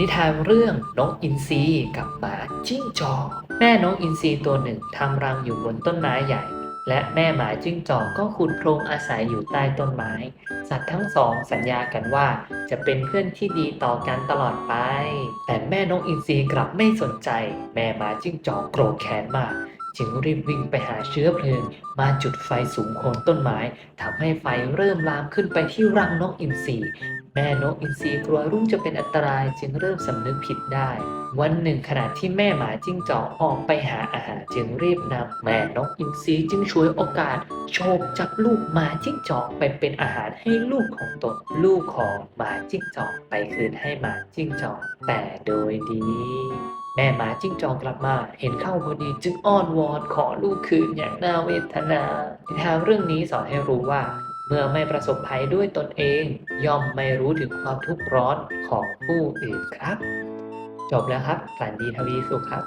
นิทานเรื่องนกอินทรีกับหมาจิ้งจอกแม่นกอินทรีตัวหนึ่งทำรังอยู่บนต้นไม้ใหญ่ และแม่หมาจิ้งจอกก็ขุดโพรงอาศัยอยู่ใต้ต้นไม้ สัตว์ทั้งสองสัญญากันว่าจะเป็นเพื่อนที่ดีต่อกันตลอดไป แต่แม่นกอินทรีกลับไม่สนใจ แม่หมาจิ้งจอกโกรธแค้นมาก จึงรีบวิ่งไปหาเชื้อเพลิง มาจุดไฟสูงโคนต้นไม้ทำให้ไฟเริ่มลามขึ้นไปที่รังนกอินทรีแม่นกอินทรีกลัวลูกจะเป็นอันตรายจึงเริ่มสำนึกผิดได้ วันหนึ่งขณะที่แม่หมาจิ้งจอกออกไปหาอาหารจึงรีบนำแม่นกอินทรีจึงช่วยโอกาสโฉบจับลูกหมาจิ้งจอกไปเป็นอาหารให้ลูกของตนลูกของหมาจิ้งจอกไปคืนให้หมาจิ้งจอกแต่โดยดี แม่หมาจิ้งจอกกลับมา เห็นเข้าพอดีจึงอ้อนวอนขอลูกคืนอย่างน่าเวทนานิทานเรื่องนี้สอนให้รู้ว่า เมื่อไม่ประสบภัยด้วยตนเอง ย่อมไม่รู้ถึงความทุกข์ร้อนของผู้อื่นครับ จบแล้วครับฝันดีทวีสุขครับ